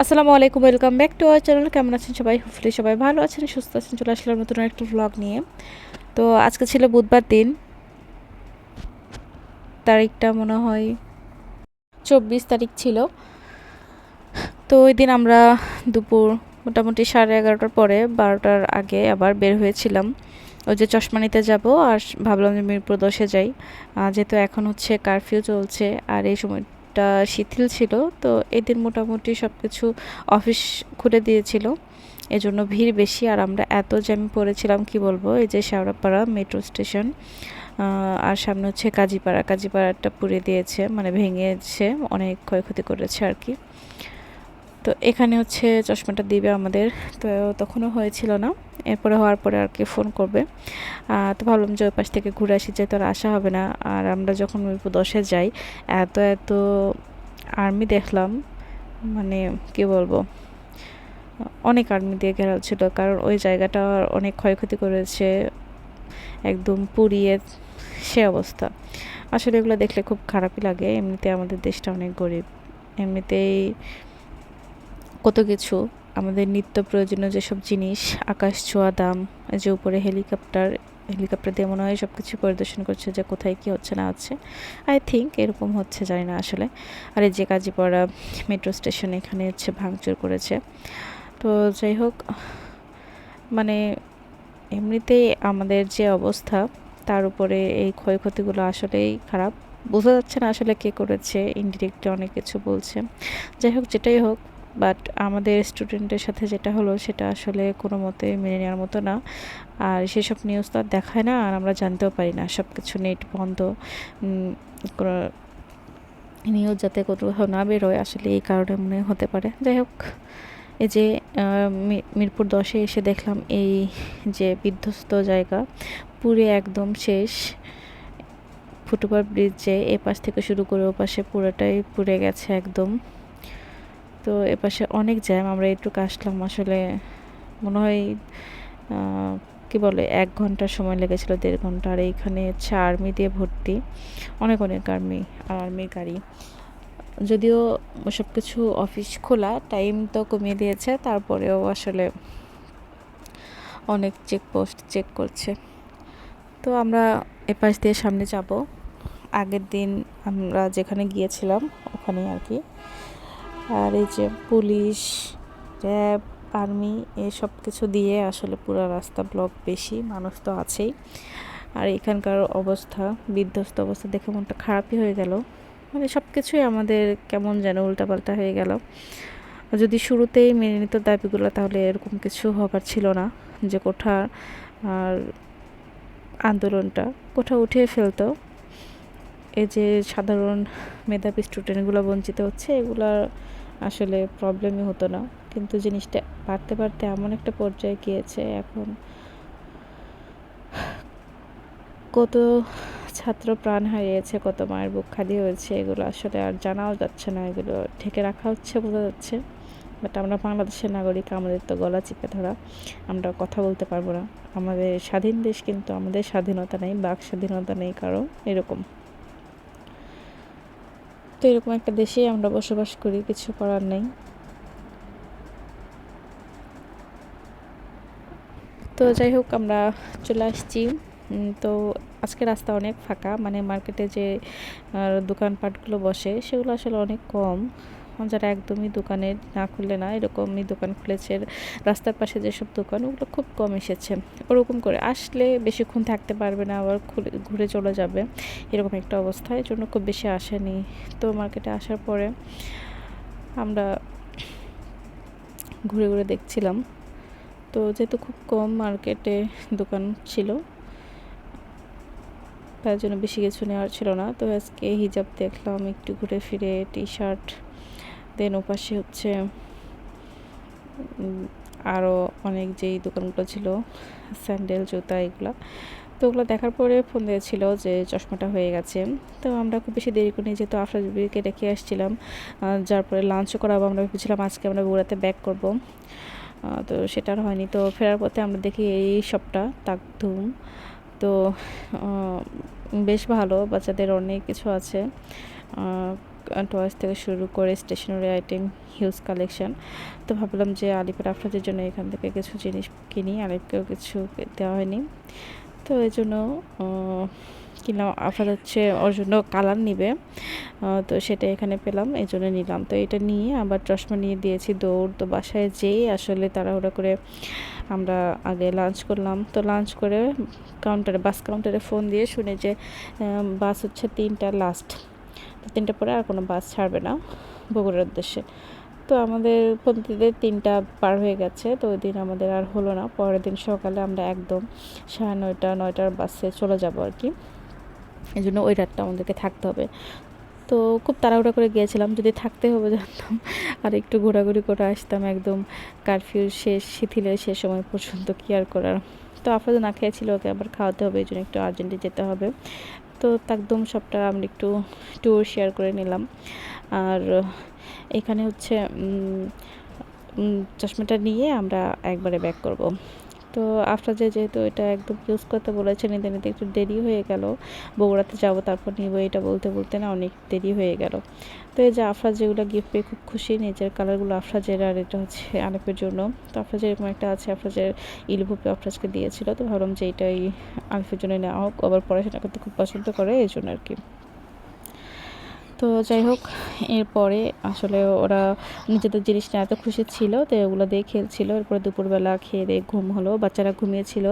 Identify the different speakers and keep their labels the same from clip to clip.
Speaker 1: আসসালামু আলাইকুম, welcome back to our channel. কেমন আছেন সবাই? হোপফুলি সবাই ভালো আছেন, সুস্থ আছেন। চলে আসলাম নতুন একটা ব্লগ নিয়ে। তো আজকে ছিল বুধবার দিন। তারিখটা মনে হয় চব্বিশ তারিখ ছিল। তো ওই দিন আমরা দুপুর মোটামুটি সাড়ে এগারোটার পরে বারোটার আগে আবার বের হয়েছিলাম। ওই যে চশমা নিতে যাব আর ভাবলাম যে মিরপুর দশে যাই। যেহেতু এখন হচ্ছে কারফিউ চলছে আর এই সময়টা শিথিল ছিল, তো এদিন মোটামুটি সব কিছু অফিস খুলে দিয়েছিল। এজন্য ভিড় বেশি, আর আমরা এত জ্যাম পড়েছিলাম, কি বলব, এই যে শেওড়াপাড়া মেট্রো স্টেশন আর সামনে হচ্ছে কাজীপাড়া। কাজীপাড়াটা পুড়ে দিয়েছে মানে ভেঙেছে, অনেক ক্ষয়ক্ষতি করেছে আর কি। তো এখানে হচ্ছে চশমাটা দিবে আমাদের। তো তখনও হয়েছিল না। এরপরে হওয়ার পরে আর কি ফোন করবে। তো ভাবলাম যে ওই পাশ থেকে ঘুরে আসি, যেহেতু আর আসা হবে না। আর আমরা যখন মিরপুর দশে যাই, এত এত আর্মি দেখলাম মানে কি বলব, অনেক আর্মি দিয়ে ঘেরাও ছিল। কারণ ওই জায়গাটা অনেক ক্ষয়ক্ষতি করেছে, একদম পুড়িয়ে সে অবস্থা। আসলে এগুলো দেখলে খুব খারাপই লাগে। এমনিতে আমাদের দেশটা অনেক গরিব। এমনিতেই কত কিছু, আমাদের নিত্য প্রয়োজনীয় যেসব জিনিস, আকাশ ছোঁয়া, দাম যে উপরে হেলিকপ্টার হেলিকপ্টার দিয়ে মনে হয় সব কিছু পরিদর্শন করছে যে কোথায় কি হচ্ছে না হচ্ছে। আই থিঙ্ক এরকম হচ্ছে, জানি না আসলে। আর এই যে কাজীপাড়া মেট্রো স্টেশন এখানে হচ্ছে ভাঙচুর করেছে। তো যাই হোক মানে এমনিতেই আমাদের যে অবস্থা, তার উপরে এই ক্ষয়ক্ষতিগুলো আসলেই খারাপ। বোঝা যাচ্ছে না আসলে কে করেছে ইনডিরেক্টলি অনেক কিছু বলছে। যাই হোক, যেটাই হোক বাট আমাদের স্টুডেন্টের সাথে যেটা হলো সেটা আসলে কোনো মতে মেনে নেওয়ার মতো না। আর সেসব নিউজ তো আর দেখায় না আর আমরা জানতেও পারি না। সব কিছু নেট বন্ধ। কোনো নিউজ যাতে কোথাও না বেরোয় আসলে এই কারণে মনে হতে পারে। যাই হোক, এই যে মিরপুর দশে এসে দেখলাম এই যে বিধ্বস্ত জায়গা, পুরে একদম শেষ। ফুটওভার ব্রিজে এ পাশ থেকে শুরু করে ও পাশে পুরোটাই পুড়ে গেছে একদম। তো এপাশে অনেক জ্যাম, আমরা একটু আসলাম আসলে মনে হয় কি বলে, এক ঘণ্টা সময় লেগেছিল, দেড় ঘণ্টা। আর এইখানে হচ্ছে আর্মি দিয়ে ভর্তি। অনেক অনেক আর্মি আর আর্মির গাড়ি। যদিও সব কিছু অফিস খোলা টাইম তো কমিয়ে দিয়েছে। তারপরেও আসলে অনেক চেকপোস্ট চেক করছে। তো আমরা এপাশ দিয়ে সামনে যাব। আগের দিন আমরা যেখানে গিয়েছিলাম ওখানে আর কি। আর এই যে পুলিশ, র্যাব, আর্মি এসব কিছু দিয়ে আসলে পুরো রাস্তা ব্লক বেশি, মানুষ তো আছেই। আর এখানকার অবস্থা, বিধ্বস্ত অবস্থা দেখে মনটা খারাপই হয়ে গেল। মানে সব কিছুই আমাদের কেমন যেন উল্টাপাল্টা হয়ে গেল। যদি শুরুতেই মেনে নিত দাবিগুলো, তাহলে এরকম কিছু হবার ছিল না। যে কোঠা আর আন্দোলনটা কোঠা উঠিয়ে ফেলতো। এই যে সাধারণ মেধাবী স্টুডেন্টগুলো বঞ্চিত হচ্ছে, এগুলার আসলে প্রবলেমই হতো না। কিন্তু জিনিসটা বাড়তে বাড়তে এমন একটা পর্যায়ে গিয়েছে এখন। কত ছাত্র প্রাণ হারিয়েছে, কত মায়ের বুক খালি হয়েছে, এগুলো আসলে আর জানাও যাচ্ছে না, এগুলো ঢেকে রাখা হচ্ছে বোঝা যাচ্ছে। বাট আমরা বাংলাদেশের নাগরিক, আমাদের তো গলা চিপে ধরা, আমরা কথা বলতে পারব না। আমাদের স্বাধীন দেশ কিন্তু আমাদের স্বাধীনতা নেই, বাক স্বাধীনতা নেই কারও, এরকম। তো এরকম একটা দেশেই আমরা বসবাস করি, কিছু করার নেই। তো যাই হোক, আমরা চলে আসছি। তো আজকে রাস্তা অনেক ফাঁকা মানে মার্কেটে যে দোকানপাটগুলো বসে, সেগুলো আসলে অনেক কম। যারা একদমই দোকানে না খুললে না, এরকমই দোকান খুলেছে রাস্তার পাশে যেসব দোকান, ওগুলো খুব কম এসেছে। ওরকম করে আসলে বেশিক্ষণ থাকতে পারবে না, আবার খুলে, ঘুরে চলে যাবে। এরকম একটা অবস্থা, এর জন্য খুব বেশি আসেনি। তো মার্কেটে আসার পরে আমরা ঘুরে ঘুরে দেখছিলাম। তো যেহেতু খুব কম মার্কেটে দোকান ছিল, তার জন্য বেশি কিছু নেওয়ার ছিল না। তো আজকে হিজাব দেখলাম, একটু ঘুরে ফিরে টি শার্ট দেন ওপাশে হচ্ছে আরও অনেক যেই দোকানগুলো ছিল, স্যান্ডেল, জুতা এগুলো। তো ওগুলো দেখার পরে ফোন দিয়েছিল যে চশমাটা হয়ে গেছে। তো আমরা খুব বেশি দেরি করিনি, যেহেতু আফরাজবিকে রেখে আসছিলাম যার পরে লাঞ্চও করাবো আমরা ভেবেছিলাম আজকে আমরা বগুড়াতে ব্যাক করব। তো সেটা আর হয়নি। তো ফেরার পথে আমরা দেখি এই শপটা তাকধুম। তো বেশ ভালো, বাচ্চাদের অনেক কিছু আছে। টয়েস থেকে শুরু করে স্টেশনারি আইটেম, হিউজ কালেকশন। তো ভাবলাম যে আলিপের আফরাদের জন্য এখান থেকে কিছু জিনিস কিনি আলিপকেও কিছু দেওয়া হয়নি। তো এই জন্য কিনলাম আফরাদ হচ্ছে ওর জন্য কালার নিবে। তো সেটা এখানে পেলাম, এই জন্য নিলাম। তো এটা নিয়ে আবার চশমা নিয়ে দিয়েছি, দৌড় তো বাসায় যেয়ে আসলে তাড়াহুড়া করে আমরা আগে লাঞ্চ করলাম। তো লাঞ্চ করে কাউন্টারে বাস কাউন্টারে ফোন দিয়ে শুনে যে বাস হচ্ছে তিনটা লাস্ট তিনটা পরে আর কোনো বাস ছাড়বে না বগুড়ার উদ্দেশ্যে। তো আমাদের পন্থীদের তিনটা পার হয়ে গেছে, তো ওই দিন আমাদের আর হলো না। পরের দিন সকালে আমরা একদম সাড়ে নয়টা, নয়টার বাসে চলে যাব আর কি। এই জন্য ওই রাতটা আমাদেরকে থাকতে হবে। তো খুব তাড়াহুড়া করে গিয়েছিলাম, যদি থাকতে হবে জানতাম। আর একটু ঘোরাঘুরি করে আসতাম একদম কারফিউ শেষ শিথিলের শেষ সময় পর্যন্ত কি আর করার। তো আপনাদের না খেয়েছিল ওকে আবার খাওয়াতে হবে, এই জন্য একটু আর্জেন্টে যেতে হবে। তো একদম সবটা আমরা একটু ট্যুর শেয়ার করে নিলাম। আর এখানে হচ্ছে চশমাটা নিয়ে আমরা একবারে ব্যাক করব। তো আফটার যে যেহেতু এটা একদম ইউজ করতে বলেছে নিতে নিতে একটু দেরি হয়ে গেল। বগুড়াতে যাব, তারপর নিব এটা বলতে বলতে না অনেক দেরি হয়ে গেল। তো এই যে আফরাজ যেগুলো গিফট পেয়ে খুব খুশি, নিজের কালারগুলো আফরাজের আর এটা হচ্ছে আনেপের জন্য। তো আফরাজের এরকম একটা আছে, আফরাজের ইলভুপে আফরাজকে দিয়েছিল। তো ভাবলাম যে এইটাই আলিফের জন্য নেওয়া হোক, আবার পড়াশোনা করতে খুব পছন্দ করে, এই জন্য আর কি। তো যাই হোক, এরপরে আসলে ওরা নিজেদের জিনিস নিয়ে এত খুশি ছিল তো ওগুলো দিয়ে খেলছিল। এরপরে দুপুরবেলা খেয়ে দিয়ে ঘুম হলো। বাচ্চারা ঘুমিয়েছিল।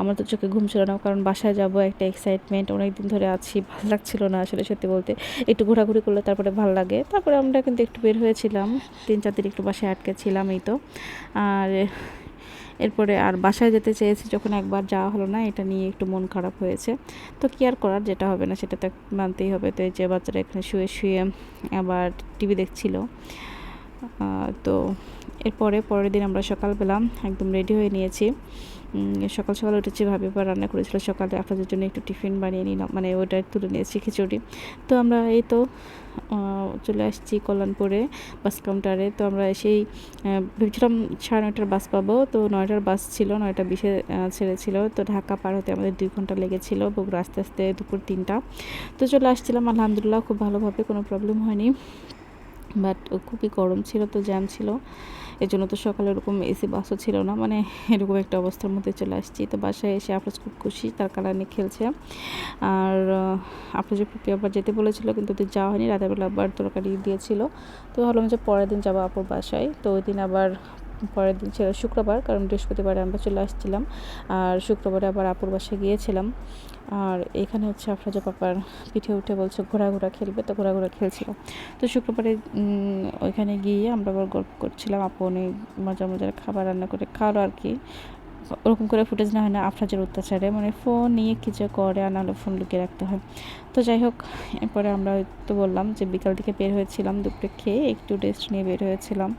Speaker 1: আমার তো চোখে ঘুম ছিল না, কারণ বাসায় যাব, একটা এক্সাইটমেন্ট অনেক দিন ধরে আছি, ভালো লাগছিল না আসলে সত্যি বলতে। একটু ঘোরাঘুরি করলে তারপরে ভালো লাগে। তারপরে আমরা কিন্তু একটু বের হয়েছিলাম। তিন চার দিন একটু বাসায় আটকে ছিলাম এই তো। আর এরপরে আর বাসায় যেতে চেয়েছি যখন একবার যাওয়া হলো না, এটা নিয়ে একটু মন খারাপ হয়েছে। তো কি আর করার, যেটা হবে না, সেটা তো মানতেই হবে। তো যে বাচ্চারা এখানে শুয়ে শুয়ে আবার টিভি দেখছিল। তো এরপরে পরের দিন আমরা সকালবেলা একদম রেডি হয়ে নিয়েছি। সকাল সকাল উঠেছি, ভাবি বা রান্না করেছিল সকালে। আপনাদের জন্য একটু টিফিন বানিয়ে নিলাম মানে ওটা তুলে নিয়েছি খিচুড়ি। তো আমরা এই তো চলে আসছি কল্যাণপুরে বাস কাউন্টারে তো আমরা এসেই ভেবেছিলাম সাড়ে নয়টার বাস পাবো। তো নয়টার বাস ছিল, নয়টা বিশে ছেড়েছিল। তো ঢাকা পার হতে আমাদের দুই ঘণ্টা লেগেছিলো বগুড়া আস্তে আস্তে দুপুর তিনটা। তো চলে আসছিলাম, আলহামদুলিল্লাহ খুব ভালোভাবে, কোনো প্রবলেম হয়নি। বাট খুবই গরম ছিল তো জ্যাম ছিল। এর জন্য তো সকালে ওরকম এসি বাসও ছিল না। মানে এরকম একটা অবস্থার মধ্যে চলে আসছি। তো বাসায় এসে আফরোজ খুব খুশি, তার কালার নিয়ে খেলছে। আর আফরোজ পুপি আবার যেতে বলেছিল, কিন্তু তো যাওয়া হয়নি। রাতের বেলা আবার তরকারি দিয়েছিল। তো ভাবলাম যে পরের দিন যাব আপুর বাসায়। তো ওই দিন আবার পরের দিন ছিল শুক্রবার, কারণ বৃহস্পতিবারে আমরা চলে আসছিলাম আর শুক্রবারে আবার আপুর বাসায় গিয়েছিলাম। আর এখানে হচ্ছে আফরাজা পাপার পিঠে উঠে বলছে ঘোরা ঘোরা খেলবে তো ঘোরা ঘোরা খেলছিল। তো শুক্রবারে ওইখানে গিয়ে আমরা আবার গল্প করছিলাম, আপু অনেক মজা মজার খাবার রান্না করে খাওয়ারও আর কি। ওরকম করে ফুটেজ না হয় না আফরাজের অত্যাচারে মানে ফোন নিয়ে কিছু করে, আর নাহলে ফোন লুকিয়ে রাখতে হয়। তো যাই হোক, এরপরে আমরা তো বললাম যে বিকাল থেকে বের হয়েছিলাম, দুপুরে খেয়ে একটু রেস্ট নিয়ে বের হয়েছিলাম।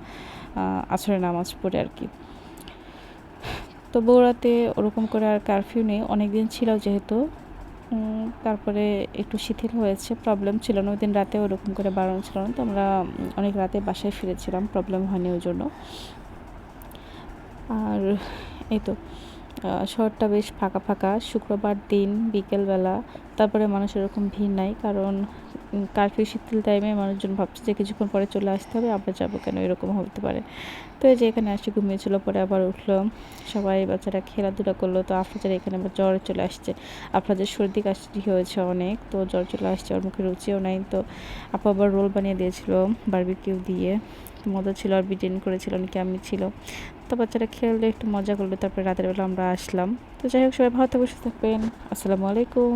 Speaker 1: আসরে নামাজ পড়ে আর কি। তো বগুড়াতে ওরকম করে আর কারফিউ নেই অনেক দিন ছিল যেহেতু। তারপরে একটু শিথিল হয়েছে প্রবলেম ছিল না। ওই দিন রাতে ওরকম করে বাড়ানো ছিল না। তো আমরা অনেক রাতে বাসায় ফিরেছিলাম প্রবলেম হয়নি ওই জন্য। আর এই তো শহরটা বেশ ফাঁকা ফাঁকা। শুক্রবার দিন, বিকেলবেলা। তারপরে মানুষের এরকম ভিড় নাই, কারণ কারফিউ শীতল টাইমে মানুষজন ভাবছে যে কিছুক্ষণ পরে চলে আসতে হবে আবার যাব কেন? এরকম হতে পারে। তো এই যে এখানে আসছে ঘুমিয়েছিল পরে আবার উঠল। সবাই বাচ্চারা খেলাধুলা করল। তো আফরাজের এখানে আবার জ্বর চলে আসছে। আপনাদের সর্দি কাশি হয়েছে অনেক, তো জ্বর চলে আসছে, ওর মুখে রুচিও নাই। তো আপা আবার রোল বানিয়ে দিয়েছিল বার্বিকিউ দিয়ে। মজা ছিল, আর বিরিয়ানি করেছিল, অনেকে আমি ছিল। তো বাচ্চারা খেললে, একটু মজা করল। তারপরে রাতের বেলা আমরা আসলাম। তো যাই হোক, সবাই ভালো থাকবে সুস্থ থাকবেন। আসসালামু আলাইকুম।